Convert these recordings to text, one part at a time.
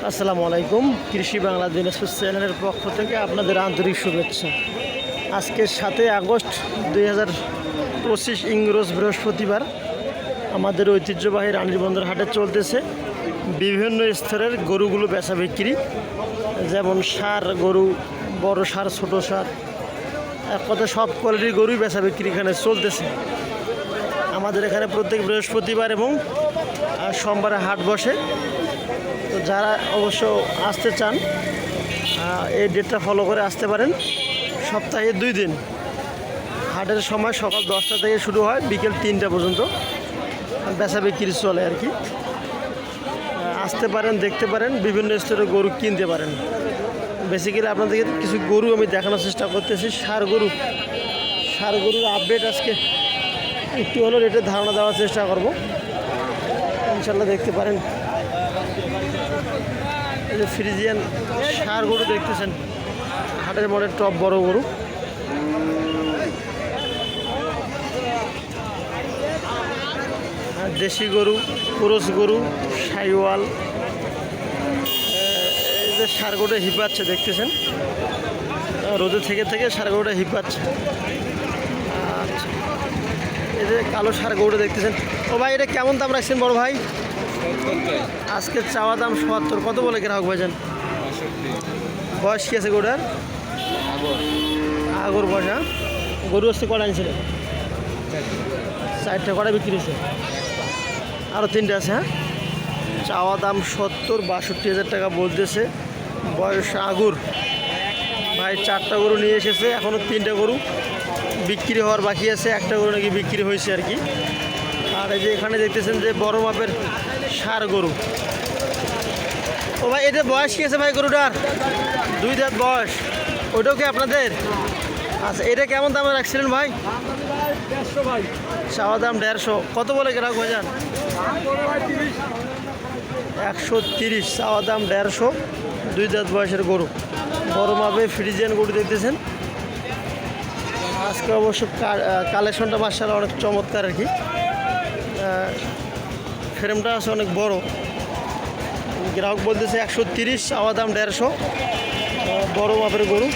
আসসালামু আলাইকুম, কৃষি বাংলা দিনাজপুর চ্যানেলের পক্ষ থেকে আপনাদের আন্তরিক শুভেচ্ছা। আজকে সাতই আগস্ট দুই হাজার পঁচিশ ইংরোজ বৃহস্পতিবার, আমাদের ঐতিহ্যবাহী রানীবন্দর হাটে চলতেছে বিভিন্ন স্তরের গরুগুলো বেচা বিক্রি, যেমন সার গরু, বড় সার, ছোট সার, এক কথা সব কোয়ালিটির গরুই বেচা বিক্রি এখানে চলতেছে। আমাদের এখানে প্রত্যেক বৃহস্পতিবার এবং সোমবারে হাট বসে। তো যারা অবশ্য আসতে চান এই ডেটটা ফলো করে আসতে পারেন। সপ্তাহে দুই দিন। হাটের সময় সকাল দশটা থেকে শুরু হয়, বিকেল তিনটা পর্যন্ত। বেচা বিক্রি চলে আর কি। আসতে পারেন, দেখতে পারেন, বিভিন্ন স্তরের গরু কিনতে পারেন। বেসিক্যালি আপনাদেরকে কিছু গরু আমি দেখানোর চেষ্টা করতেছি, সার গরু। সার গরুর আপডেট আজকে একটু হলেও রেটের ধারণা দেওয়ার চেষ্টা করব। ইনশাল্লাহ দেখতে পারেন। এই যে ফ্রিজিয়ান সার গরু দেখতেছেন। হাটের মনে টপ বড় গরু। দেশি গরু, পুরুষ গরু, সাইওয়াল। এই যে সার গরুটা হিপাচ্ছে দেখতেছেন? রোদে থেকে থেকে সার গরুটা আচ্ছা। এই যে কালো সার গরুটা দেখতেছেন। ও ভাই, এটা কেমন দাম রাখছেন বড় ভাই? আজকে চাওয়া দাম সত্তর। কত বলে গ্রাহক ভাইজান? বয়স কি আছে গরুটার? আগর বয়স হ্যাঁ? গরু আসতে কটা আনছিলেন চারটে, কটা বিক্রি হয়েছে? আরও তিনটে আছে হ্যাঁ? চাওয়া দাম সত্তর, বাষট্টি হাজার টাকা বলতেছে। বয়স আগুর। ভাই, চারটা গরু নিয়ে এসেছে এখনও তিনটা গরু বিক্রি হওয়ার বাকি আছে, একটা গরু নাকি বিক্রি হয়েছে আর কি। আর এই যে এখানে দেখতেছেন যে বড় মাপের সার গরু। ও ভাই এটা বয়স কি আছে ভাই গরুটার? দুই দাঁত বয়স। ওইটাও কি আপনাদের? আচ্ছা এটা কেমন দামে রাখছিলেন ভাই? চাওয়া দাম দেড়শো। কত বলে গ্রাহক ভাইজান? একশো তিরিশ, চাওয়া দাম দেড়শো। দুই দাঁত বয়সের গরু। মাপে ফ্রিজিয়ান গরু দেখতেছেন। আজকে অবশ্য কালেকশনটা মার্শাল অনেক চমৎকার আর কি। ফ্রেমটা আছে অনেক বড়। গ্রাহক বলতেছে একশো তিরিশ, আবার দাম দেড়শো। বড় মাপের গরু।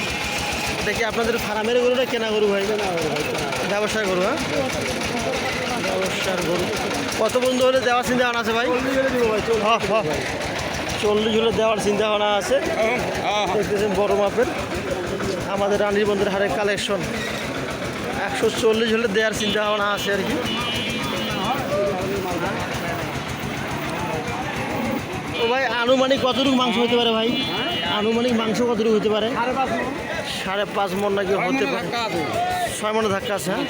দেখি আপনাদের ফার্মের গরুটা কেনা গরু ভাই? ব্যবসার গরু হ্যাঁ? ব্যবসার গরু। কত বন্ধু হলে দেওয়ার চিন্তা ভাবনা আছে ভাই? হ্যাঁ হ্যাঁ। চল্লিশ হলে দেওয়ার চিন্তা ভাবনা আছে। দেখতেছেন বড় মাপের। আমাদের রানীর বন্ধুর হারের কালেকশন একশো চল্লিশ হলে দেওয়ার চিন্তা ভাবনা আছে আর কি। ভাই আনুমানিক কতটুকু মাংস হতে পারে ভাই? আনুমানিক মাংস কতটুকু হতে পারে? সাড়ে পাঁচ মন নাকি হতে পারে। ছয় মনে ধাক্কা আছে হ্যাঁ?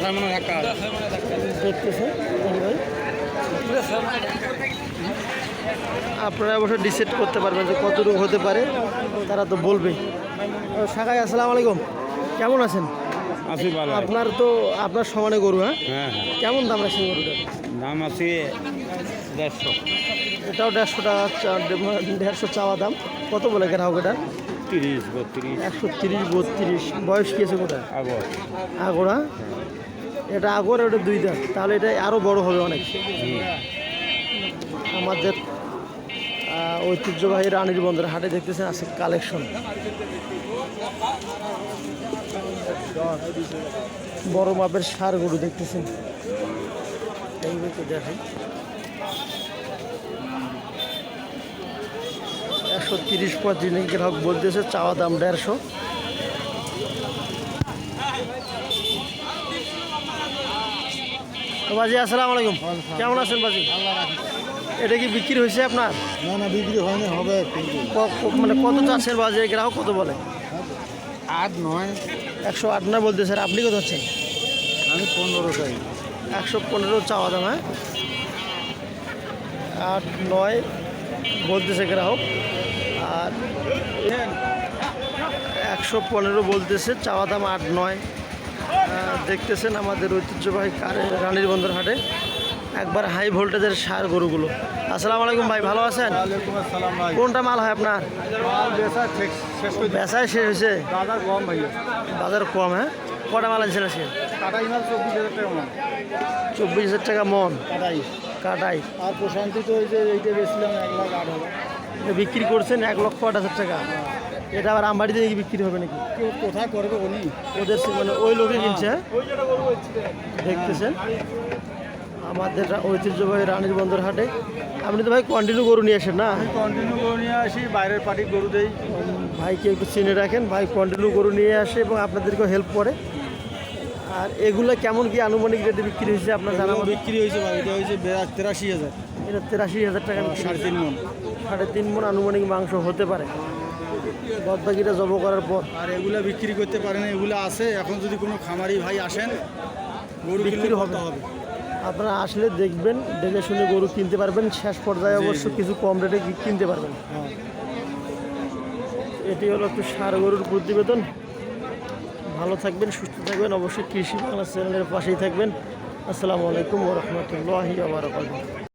দেখতেছে ভাই। আপনারা অবশ্যই ডিসাইড করতে পারবেন যে কতটুকু হতে পারে তারা তো বলবে। সাকাই আসসালামু আলাইকুম। কেমন আছেন? আশি ভালো। আপনার তো আপনার সমানে গরু হ্যাঁ? হ্যাঁ হ্যাঁ। কেমন দাম রাখছেন গরুটা দাম আছে দেড়শো। এটাও দেড়শো টাকা চা- দেড়শো চাওয়া দাম। কত বলে গ্রাহক এটা? তিরিশ বত্রিশ। একশো তিরিশ বত্রিশ। বয়স কি আছে কোথায়? আগর? আগোড়া এটা আগর ওটা দুই দাঁত। তাহলে এটা আরও বড় হবে অনেক। আমাদের ঐতিহ্যবাহী রানীর বন্দর হাটে দেখতেছেন আছে কালেকশন। বড় মাপের সার গরু দেখতেছেন। দেখাই। একশো তিরিশ পঁয়ত্রিশ নাকি গ্রাহক বলতেছে চাওয়া দাম দেড়শো। বাজি আসসালামু আলাইকুম। কেমন আছেন বাজি? এটা কি বিক্রি হয়েছে আপনার? না না বিক্রি হয়নি হবে মানে কত চাচ্ছেন বাজে? গ্রাহক কত বলে? আট নয়। একশো আট নয় বলতে স্যার আপনি কত হচ্ছেন আমি পনেরো চাই। একশো পনেরো চাওয়া দাম হ্যাঁ? আট নয় বলতেছে গ্রাহক। আর একশো পনেরো বলতেছে চাওয়া দাম আট নয়। দেখতেছেন আমাদের ঐতিহ্যবাহী কারে রানীর বন্দর হাটে। একবার হাই ভোল্টেজের সার গরুগুলো। আসসালামু আলাইকুম ভাই ভালো আছেন? কোনটা মাল হয় আপনার? বেচা শেষ শেষ বেচায় শেষ হয়েছে? বাজার কম হ্যাঁ? কটা মাল আনছেন আজকে? কাটাই মাল চব্বিশ হাজার টাকা মাল চব্বিশ হাজার টাকা মন। কাটাই কাটাই আর প্রশান্তি তো ওই যে এইটা বেচলাম এক লাখ আট হাজার। বিক্রি করছেন এক লক্ষ আট হাজার টাকা। এটা আবার আমবাড়িতে নাকি বিক্রি হবে নাকি? কেউ কোথায় করবে উনি ওদের মানে ওই লোকে কিনছে হ্যাঁ? দেখতেছেন? আমাদের ঐতিহ্যবাহী রানীর বন্দর হাটে। আপনি তো ভাই কন্টিনিউ গরু নিয়ে আসেন না? কন্টিনিউ গরু নিয়ে আসি বাইরের পার্টি গরু দেই। ভাইকে একটু চিনে রাখেন ভাই কন্টিনিউ গরু নিয়ে আসে এবং আপনাদেরকেও হেল্প করে। আর এগুলো কেমন কি আনুমানিক রেটে বিক্রি হয়েছে আপনার জানা বিক্রি হয়েছে ভাই এটা হয়েছে তেরাশি হাজার। এটা তেরাশি হাজার টাকা সাড়ে তিন মন। সাড়ে তিন মন আনুমানিক মাংস হতে পারে। বাদ বাকিটা জব করার পর। আর এগুলা বিক্রি করতে পারে না এগুলো আছে। এখন যদি কোনো খামারি ভাই আসেন গরু বিক্রি। হবে। হবে? আপনারা আসলে দেখবেন দেখে শুনে গরু কিনতে পারবেন। শেষ পর্যায়ে অবশ্য কিছু কম রেটে কিনতে পারবেন। হ্যাঁ। এটি হলো একটু সার গরুর প্রতিবেদন। ভালো থাকবেন সুস্থ থাকবেন। অবশ্যই কৃষি বাংলা চ্যানেলের পাশেই থাকবেন। আসসালামু আলাইকুম রহমতুল্লাহি আবরকাত